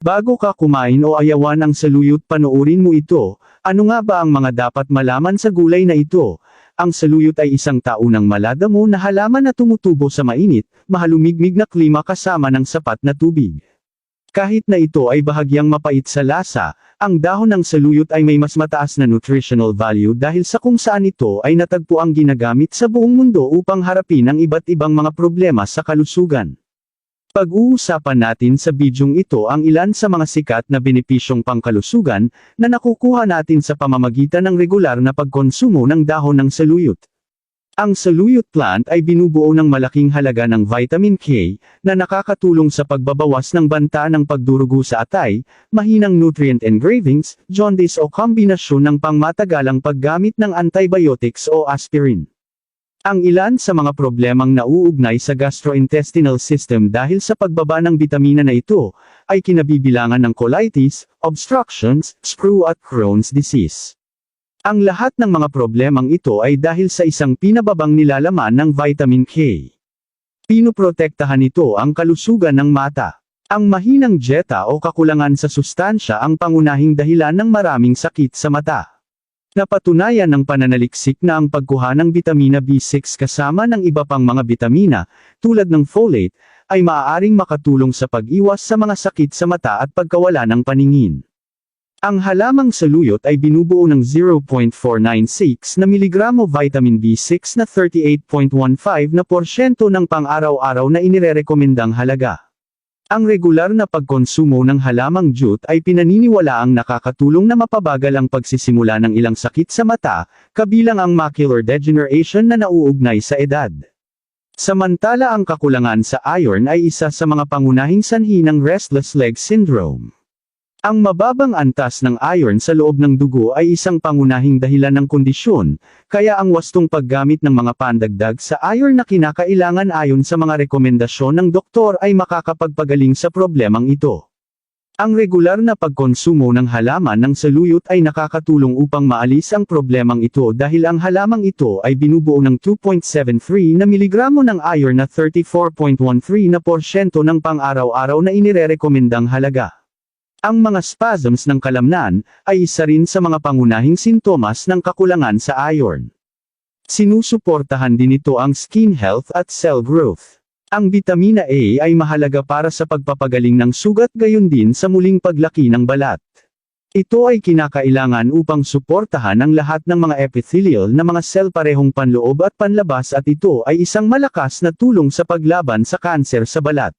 Bago ka kumain o ayawan ang saluyot panoorin mo ito, ano nga ba ang mga dapat malaman sa gulay na ito? Ang saluyot ay isang taunang maladamo na halaman na tumutubo sa mainit, mahalumigmig na klima kasama ng sapat na tubig. Kahit na ito ay bahagyang mapait sa lasa, ang dahon ng saluyot ay may mas mataas na nutritional value dahil sa kung saan ito ay natagpo ang ginagamit sa buong mundo upang harapin ang iba't ibang mga problema sa kalusugan. Pag-uusapan natin sa bidyong ito ang ilan sa mga sikat na benepisyong pangkalusugan na nakukuha natin sa pamamagitan ng regular na pagkonsumo ng dahon ng saluyot. Ang saluyot plant ay binubuo ng malaking halaga ng vitamin K, na nakakatulong sa pagbabawas ng banta ng pagdurugo sa atay, mahinang nutrient engravings, jaundice o kombinasyon ng pangmatagalang paggamit ng antibiotics o aspirin. Ang ilan sa mga problemang nauugnay sa gastrointestinal system dahil sa pagbaba ng bitamina na ito, ay kinabibilangan ng colitis, obstructions, sprue at Crohn's disease. Ang lahat ng mga problemang ito ay dahil sa isang pinababang nilalaman ng vitamin K. Pinoprotektahan ito ang kalusugan ng mata. Ang mahinang dieta o kakulangan sa sustansya ang pangunahing dahilan ng maraming sakit sa mata. Napatunayan ng pananaliksik na ang pagkuha ng bitamina B6 kasama ng iba pang mga bitamina, tulad ng folate, ay maaaring makatulong sa pag-iwas sa mga sakit sa mata at pagkawala ng paningin. Ang halamang saluyot ay binubuo ng 0.496 na miligramo vitamin B6 na 38.15 na porsyento ng pang-araw-araw na inirerekomendang halaga. Ang regular na pagkonsumo ng halamang jute ay pinaniniwalaang nakakatulong na mapabagal ang pagsisimula ng ilang sakit sa mata, kabilang ang macular degeneration na nauugnay sa edad. Samantala ang kakulangan sa iron ay isa sa mga pangunahing sanhi ng restless leg syndrome. Ang mababang antas ng iron sa loob ng dugo ay isang pangunahing dahilan ng kondisyon, kaya ang wastong paggamit ng mga pandagdag sa iron na kinakailangan ayon sa mga rekomendasyon ng doktor ay makakapagpagaling sa problemang ito. Ang regular na pagkonsumo ng halaman ng saluyot ay nakakatulong upang maalis ang problemang ito dahil ang halamang ito ay binubuo ng 2.73 na miligramo ng iron na 34.13 na porsyento ng pang-araw-araw na inirerekomendang halaga. Ang mga spasms ng kalamnan, ay isa rin sa mga pangunahing sintomas ng kakulangan sa iron. Sinusuportahan din ito ang skin health at cell growth. Ang bitamina A ay mahalaga para sa pagpapagaling ng sugat gayon din sa muling paglaki ng balat. Ito ay kinakailangan upang suportahan ang lahat ng mga epithelial na mga sel parehong panloob at panlabas at ito ay isang malakas na tulong sa paglaban sa kanser sa balat.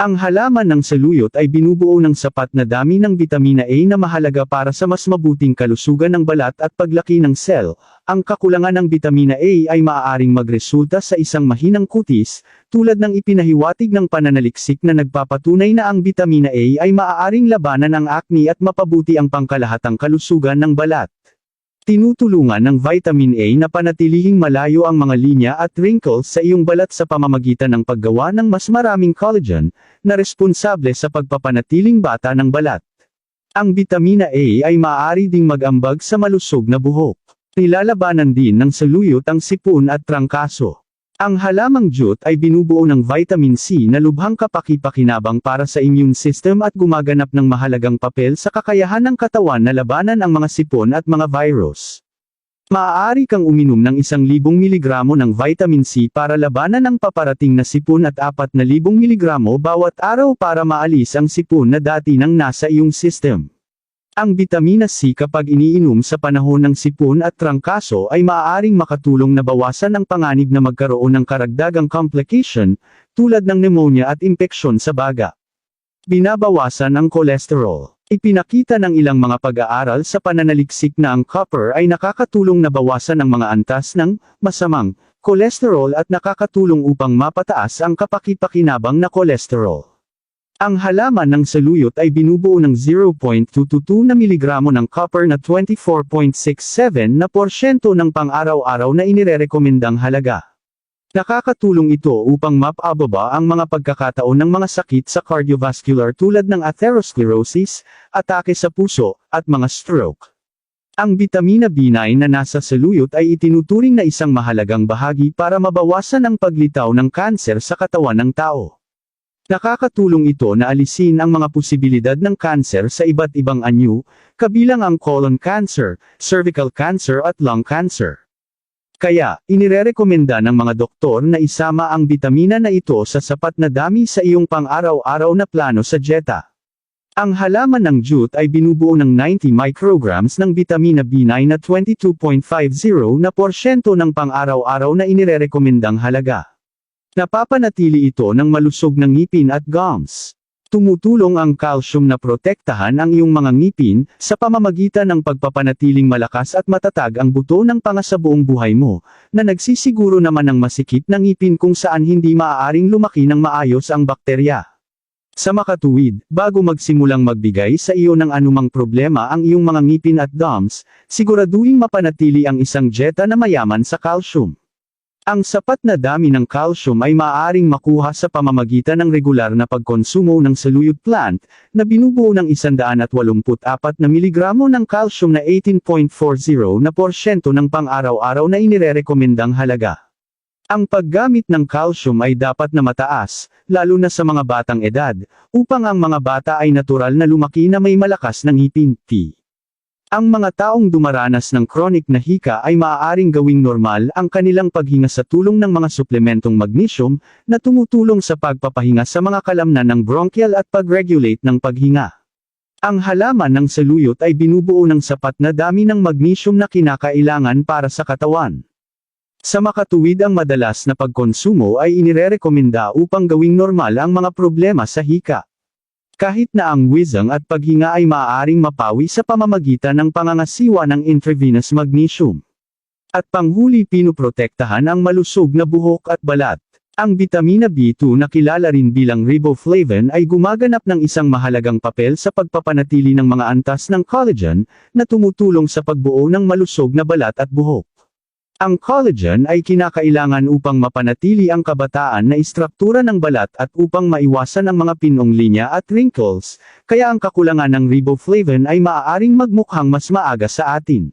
Ang halaman ng saluyot ay binubuo ng sapat na dami ng bitamina A na mahalaga para sa mas mabuting kalusugan ng balat at paglaki ng cell. Ang kakulangan ng bitamina A ay maaaring magresulta sa isang mahinang kutis, tulad ng ipinahiwatig ng pananaliksik na nagpapatunay na ang bitamina A ay maaaring labanan ang acne at mapabuti ang pangkalahatang kalusugan ng balat. Tinutulungan ng vitamin A na panatilihing malayo ang mga linya at wrinkles sa iyong balat sa pamamagitan ng paggawa ng mas maraming collagen, na responsable sa pagpapanatiling bata ng balat. Ang vitamina A ay maaari ding mag-ambag sa malusog na buhok. Nilalabanan din ng saluyot ang sipon at trangkaso. Ang halamang jute ay binubuo ng vitamin C na lubhang kapaki-pakinabang para sa immune system at gumaganap ng mahalagang papel sa kakayahan ng katawan na labanan ang mga sipon at mga virus. Maaari kang uminom ng 1,000 mg ng vitamin C para labanan ang paparating na sipon at 4,000 mg bawat araw para maalis ang sipon na dati nang nasa iyong system. Ang bitamina C kapag iniinom sa panahon ng sipon at trangkaso ay maaaring makatulong na bawasan ang panganib na magkaroon ng karagdagang complication, tulad ng pneumonia at impeksyon sa baga. Binabawasan ang kolesterol. Ipinakita ng ilang mga pag-aaral sa pananaliksik na ang copper ay nakakatulong na bawasan ang mga antas ng masamang kolesterol at nakakatulong upang mapataas ang kapakipakinabang na kolesterol. Ang halaman ng saluyot ay binubuo ng 0.222 na miligramo ng copper na 24.67 na porsyento ng pang-araw-araw na inirerekomendang halaga. Nakakatulong ito upang mapababa ang mga pagkakataon ng mga sakit sa cardiovascular tulad ng atherosclerosis, atake sa puso, at mga stroke. Ang bitamina B9 na nasa saluyot ay itinuturing na isang mahalagang bahagi para mabawasan ang paglitaw ng kanser sa katawan ng tao. Nakakatulong ito na alisin ang mga posibilidad ng cancer sa iba't ibang anyo, kabilang ang colon cancer, cervical cancer at lung cancer. Kaya, inirerekomenda ng mga doktor na isama ang bitamina na ito sa sapat na dami sa iyong pang-araw-araw na plano sa dieta. Ang halaman ng jute ay binubuo ng 90 micrograms ng bitamina B9 na 22.50 na porsyento ng pang-araw-araw na inirerekomendang halaga. Napapanatili ito ng malusog na ngipin at gums. Tumutulong ang calcium na protektahan ang iyong mga ngipin, sa pamamagitan ng pagpapanatiling malakas at matatag ang buto ng panga sa buong buhay mo, na nagsisiguro naman ng masikip na ngipin kung saan hindi maaaring lumaki ng maayos ang bakterya. Sa makatuwid, bago magsimulang magbigay sa iyo ng anumang problema ang iyong mga ngipin at gums, siguraduhin mapanatili ang isang dieta na mayaman sa calcium. Ang sapat na dami ng calcium ay maaaring makuha sa pamamagitan ng regular na pagkonsumo ng saluyot plant, na binubuo ng 184 na miligramo ng calcium na 18.40 na porsyento ng pang-araw-araw na inirerekomendang halaga. Ang paggamit ng calcium ay dapat na mataas, lalo na sa mga batang edad, upang ang mga bata ay natural na lumaki na may malakas ng ngipin, T. Ang mga taong dumaranas ng chronic na hika ay maaaring gawing normal ang kanilang paghinga sa tulong ng mga suplementong magnesium, na tumutulong sa pagpapahinga sa mga kalamnan ng bronchial at pag-regulate ng paghinga. Ang halaman ng saluyot ay binubuo ng sapat na dami ng magnesium na kinakailangan para sa katawan. Sa makatuwid ang madalas na pagkonsumo ay inirerekomenda upang gawing normal ang mga problema sa hika. Kahit na ang wheezing at paghinga ay maaaring mapawi sa pamamagitan ng pangangasiwa ng intravenous magnesium. At panghuli pinuprotektahan ang malusog na buhok at balat. Ang bitamina B2 na kilala rin bilang riboflavin ay gumaganap ng isang mahalagang papel sa pagpapanatili ng mga antas ng collagen, na tumutulong sa pagbuo ng malusog na balat at buhok. Ang collagen ay kinakailangan upang mapanatili ang kabataan na istruktura ng balat at upang maiwasan ang mga pinong linya at wrinkles, kaya ang kakulangan ng riboflavin ay maaaring magmukhang mas maaga sa atin.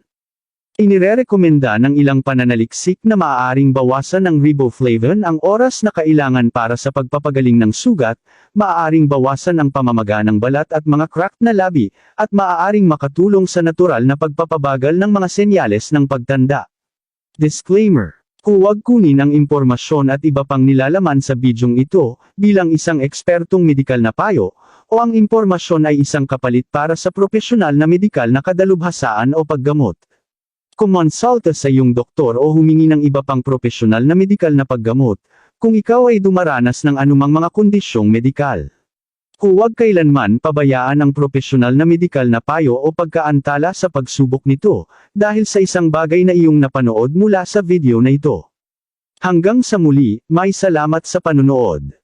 Inirerekomenda ng ilang pananaliksik na maaaring bawasan ng riboflavin ang oras na kailangan para sa pagpapagaling ng sugat, maaaring bawasan ang pamamaga ng balat at mga cracked na labi, at maaaring makatulong sa natural na pagpapabagal ng mga senyales ng pagtanda. Disclaimer. Huwag kunin ang impormasyon at iba pang nilalaman sa bidyong ito, bilang isang ekspertong medikal na payo, o ang impormasyon ay isang kapalit para sa profesional na medikal na kadalubhasaan o paggamot. Kumonsulta sa iyong doktor o humingi ng iba pang profesional na medikal na paggamot, kung ikaw ay dumaranas ng anumang mga kondisyong medikal. Huwag kailanman pabayaan ang profesional na medikal na payo o pagkaantala sa pagsubok nito, dahil sa isang bagay na iyong napanood mula sa video na ito. Hanggang sa muli, may salamat sa panunood.